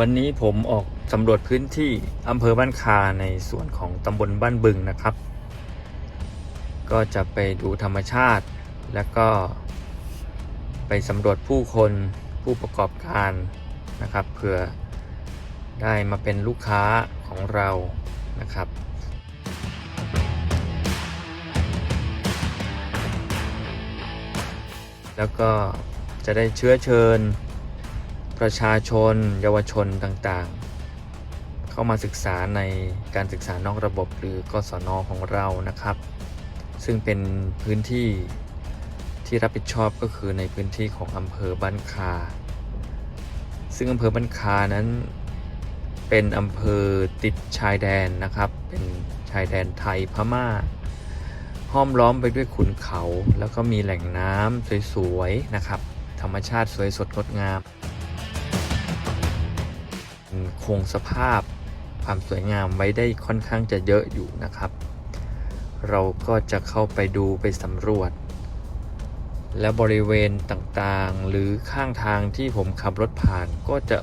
วันนี้ผมออกสำรวจพื้นที่อำเภอบ้านคาในส่วนของตำบลบ้านบึงนะครับ ก็จะไปดูธรรมชาติ แล้วก็ไปสำรวจผู้คนผู้ประกอบการนะครับเพื่อได้มาเป็นลูกค้าของเรานะครับแล้วก็จะได้เชื้อเชิญ ประชาชน เยาวชนต่างๆ เข้ามาศึกษาในการศึกษานอกระบบหรือกศนของเรานะครับ ซึ่งเป็นพื้นที่ที่รับผิดชอบก็คือในพื้นที่ของอำเภอบ้านคา ซึ่งอำเภอบ้านคานั้นเป็นอำเภอติดชายแดนนะครับ เป็นชายแดนไทยพม่า ห้อมล้อมไปด้วยขุนเขา แล้วก็มีแหล่งน้ำสวยๆนะครับ ธรรมชาติสวยสดงดงาม คงสภาพความสวยงามไว้ได้ค่อนข้างจะเยอะอยู่นะครับ เราก็จะเข้าไปดูไปสำรวจ และบริเวณต่างๆ หรือข้างทางที่ผมขับรถผ่านก็จะ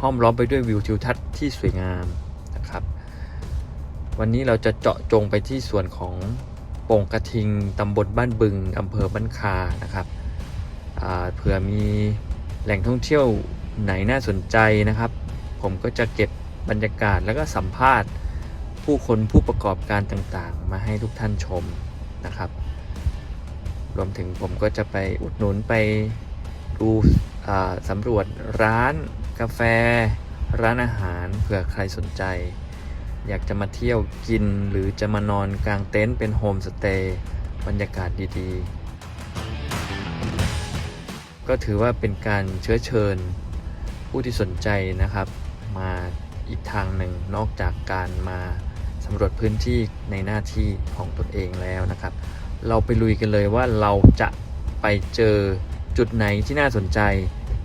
ห้อมล้อมไปด้วยวิวทิวทัศน์ที่สวยงามนะครับ วันนี้เราจะเจาะจงไปที่ส่วนของโป่งกระทิงตำบลบ้านบึงอำเภอบ้านคานะครับเผื่อมีแหล่งท่องเที่ยวไหนน่าสนใจนะครับ ผมก็จะเก็บบรรยากาศแล้วก็สัมภาษณ์ ผู้คนผู้ประกอบการต่างๆ มาให้ทุกท่านชมนะครับ รวมถึงผมก็จะไปอุดหนุนไปดูสำรวจร้านกาแฟ ร้านอาหารเผื่อใครสนใจ อยากจะมาเที่ยวกินหรือจะมานอนกลางเต็นท์เป็นโฮมสเตย์บรรยากาศดีๆ ก็ถือว่าเป็นการเชื้อเชิญผู้ที่สนใจนะครับ มาอีกทางหนึ่งนอกจากการมาสำรวจพื้นที่ในหน้าที่ของตนเองแล้วนะครับ เราไปลุยกันเลยว่าเราจะไปเจอจุดไหนที่น่าสนใจ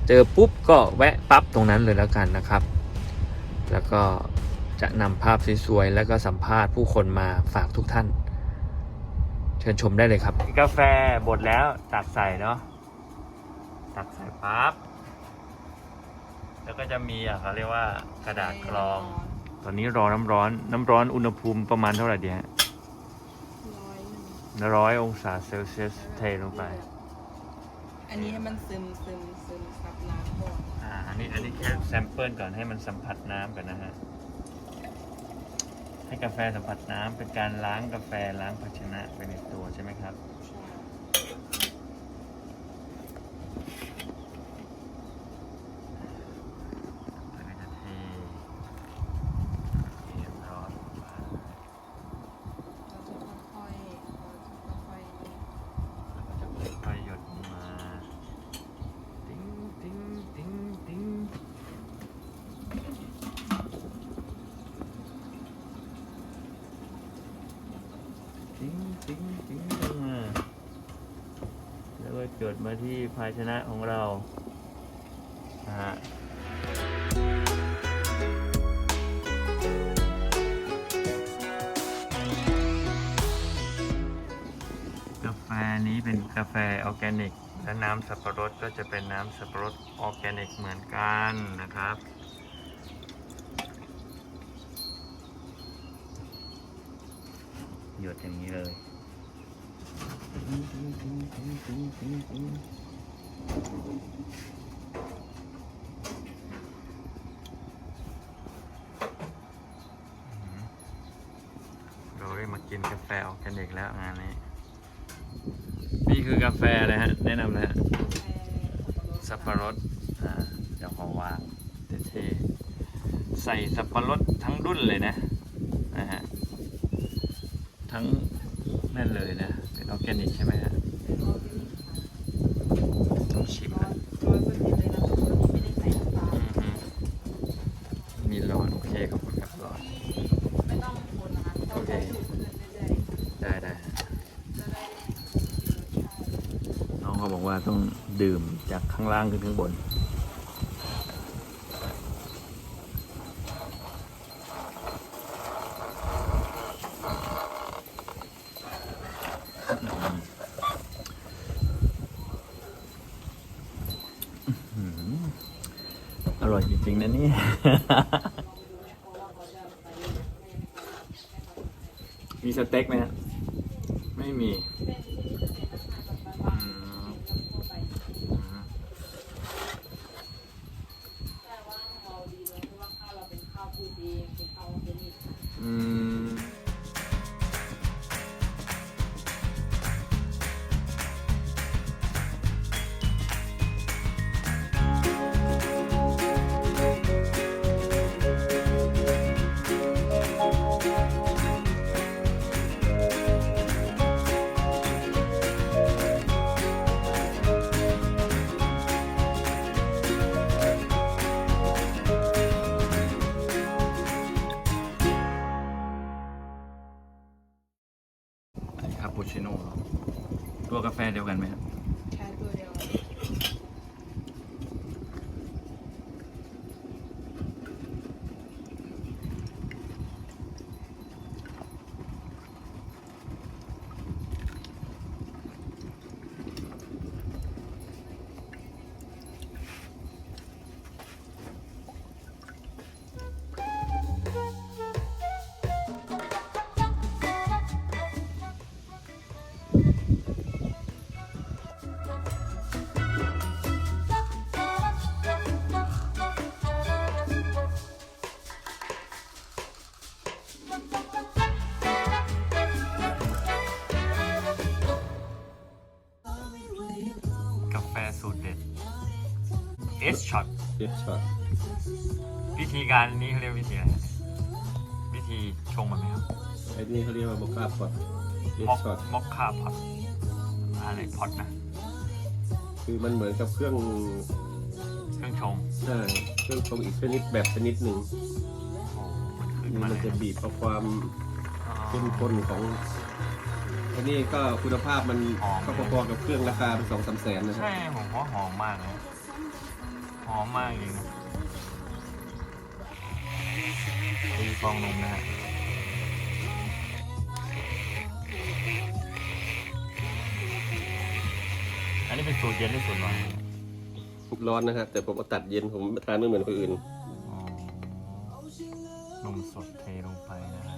เจอปุ๊บก็แวะปั๊บตรงนั้นเลยแล้วกันนะครับ แล้วก็จะนำภาพสวยๆ แล้วก็สัมภาษณ์ผู้คนมาฝากทุกท่าน เชิญชมได้เลยครับ กาแฟบดแล้วตักใส่เนาะตักใส่ปั๊บ แล้วก็จะมีอะเขาเรียกว่ากระดาษกรอง ตอนนี้รอน้ำร้อน น้ำร้อนอุณหภูมิประมาณเท่าไหร่ดีฮะร้อยหนึ่งร้อยองศาเซลเซียสเทลงไป อันนี้ให้มันซึมซึมซึมซับน้ำก่อนอ่า อันนี้อันนี้แค่แซมเปิลก่อนให้มันสัมผัสน้ำก่อนนะฮะ ให้กาแฟสัมผัสน้ำเป็นการล้างกาแฟล้างภาชนะไปในตัวใช่ไหมครับ ใช่ แล้วก็จะเทเทร้อนลงไป เราจะค่อยๆเราจะค่อยๆนี่ แล้วก็จะค่อยๆหยดลงมา ติ้งติ้งติ้งติ้งติ้งติ้งติ้งลงมา แล้วก็ จดมาที่ภาชนะของเรานะฮะกาแฟนี้เป็นกาแฟออร์แกนิก และน้ำสับปะรดก็จะเป็นน้ำสับปะรดออร์แกนิกเหมือนกันนะครับหยดอย่างนี้เลย เราได้มากินกาแฟออร์แกนิกแล้วงานนี้ นี่คือกาแฟเลยฮะ แนะนำเลยฮะ สับปะรดอ่าเดี๋ยวขอวางเท่ๆใส่สับปะรดทั้งรุ่นเลยนะนะฮะ ทั้งนั่นเลยนะเป็นออร์ แกนิกใช่ไหมฮะเป็นออร์แกนิกค่ะต้องชิมร้อนะยร้อยเปอร์เซ็นต์เลยนะตัวนี้ไม่ได้ใส่น้ำตาลอือฮึมีหลอดโอเคขอบคุณครับหลอดไม่ต้องคนนะคะต้องใช้สูตรเรื่อยได้ได้ฮะๆจะได้มีรสชาติน้องเขาบอกว่าต้องดื่มจากข้างล่างขึ้นข้างบน อร่อยจริงๆนะนี่ มีสเต็กไหมฮะไม่มี ปูชิโน่ตัวกาแฟเดียวกันไหมครับ S shot เด็ดช็อตวิธีการนี้เขาเรียกวิธีอะไรฮะวิธีชงมันไหมครับไอ้นี่เขาเรียกว่าโมคาพอตเด็ดม็อกช็อตม็อกค่าพอตอะไรพอตนะคือมันเหมือนกับเครื่องเครื่องชงเอ่อเครื่องชงอีกชนิดแบบชนิดหนึ่งโอ้มันขึ้นนี่มามันเลยจะบีบเอาความอ๋อ เข้มข้นของอันนี้ก็คุณภาพมันหอม ก็พอๆกับเครื่องราคาเป็นสองสามแสนนะครับ ใช่ผมว่าหอมมากเลย หอมมากจริงตีฟองนมนะฮะอันนี้เป็นสูตรเย็นหรือสูตรร้อนร้อนนะครับแต่ผมเอาตัดเย็นผมทานไม่เหมือนคนอื่นอ๋อนมสดเทลงไปนะฮะ